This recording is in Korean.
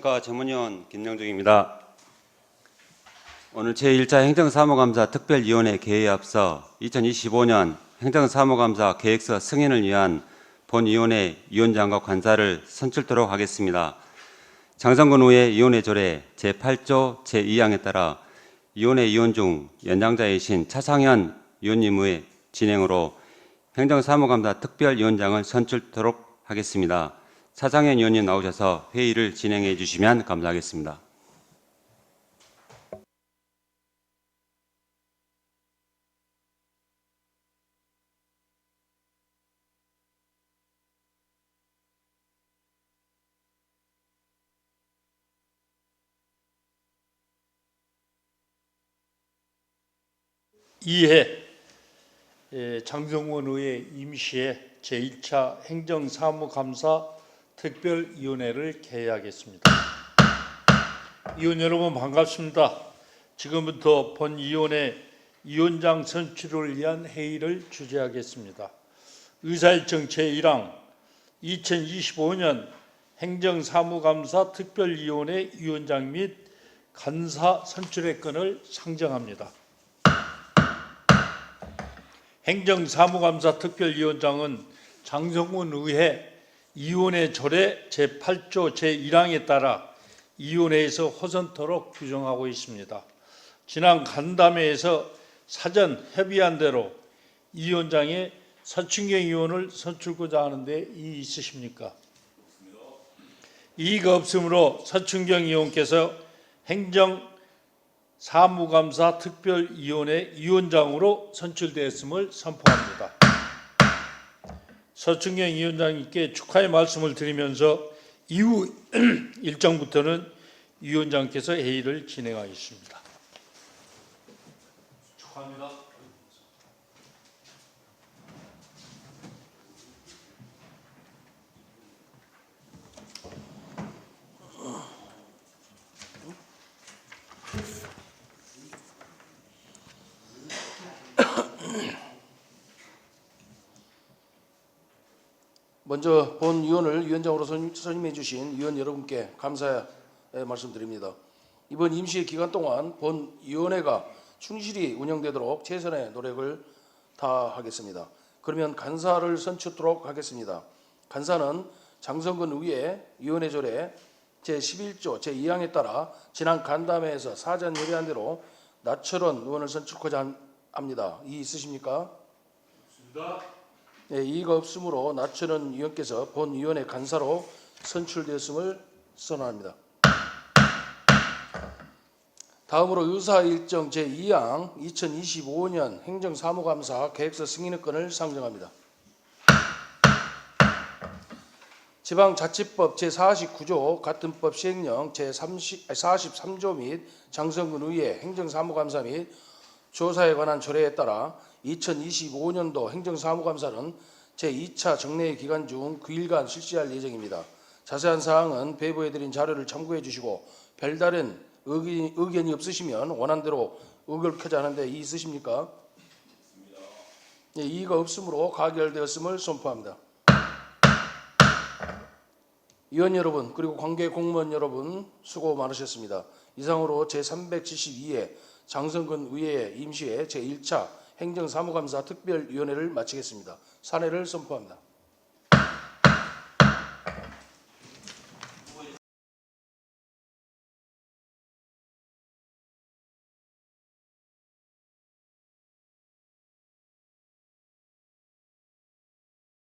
안녕하십니까 전문위원 김영중입니다. 오늘 제1차 행정사무감사 특별위원회 개회에 앞서 2025년 행정사무감사 계획서 승인을 위한 본위원회 위원장과 관사를 선출토록 하겠습니다. 장성근 의회 위원회 조례 제8조 제2항에 따라 위원회 위원 중 연장자이신 차상현 위원님의 진행으로 행정사무감사 특별위원장을 선출토록 하겠습니다. 차상현 위원님 나오셔서 회의를 진행해 주시면 감사하겠습니다. 이해 예, 장성원 의회 임시의 제1차 행정사무감사 특별위원회를 개회하겠습니다. 위원 여러분 반갑습니다. 지금부터 본위원회 위원장 선출을 위한 회의를 주재하겠습니다. 의사일정 제1항 2025년 행정사무감사 특별위원회 위원장 및 간사 선출의 건을 상정합니다. 행정사무감사 특별위원장은 장성훈 의회 위원회 조례 제8조 제1항에 따라 위원회에서 호선토록 규정하고 있습니다. 지난 간담회에서 사전 협의한 대로 위원장의 서충경 의원을 선출고자 하는데 이의 있으십니까? 이의가 없으므로 서충경 의원께서 행정 사무감사 특별위원회 위원장으로 선출되었음을 선포합니다. 서충경 위원장님께 축하의 말씀을 드리면서 이후 일정부터는 위원장께서 회의를 진행하겠습니다. 축하합니다. 먼저 본 위원을 위원장으로 선- 선임해 주신 위원 여러분께 감사의 말씀드립니다. 이번 임시 기간 동안 본 위원회가 충실히 운영되도록 최선의 노력을 다하겠습니다. 그러면 간사를 선출토록 하겠습니다. 간사는 장성근 의회 위원회 조례 제11조 제2항에 따라 지난 간담회에서 사전 예배한 대로 나철원 의원을 선출하고자 합니다. 이 있으십니까? 네, 이의가 없으므로 나철원 의원께서 본 위원회 간사로 선출되었음을 선언합니다. 다음으로 의사 일정 제2항 2025년 행정사무감사 계획서 승인의 건을 상정합니다. 지방자치법 제49조 같은 법 시행령 제43조 및 장성근 의회 행정사무감사 및 조사에 관한 조례에 따라 2025년도 행정사무감사는 제2차 정례 기간 중 9일간 실시할 예정입니다. 자세한 사항은 배부해드린 자료를 참고해 주시고 별다른 의견, 의견이 없으시면 원안대로 의결 켜자 하는데 이 있으십니까? 예, 이의가 없으므로 가결되었음을 선포합니다. 위원 여러분 그리고 관계 공무원 여러분 수고 많으셨습니다. 이상으로 제372회 장성근 의회 임시회 제1차 행정사무감사 특별위원회를 마치겠습니다. 사례를 선포합니다.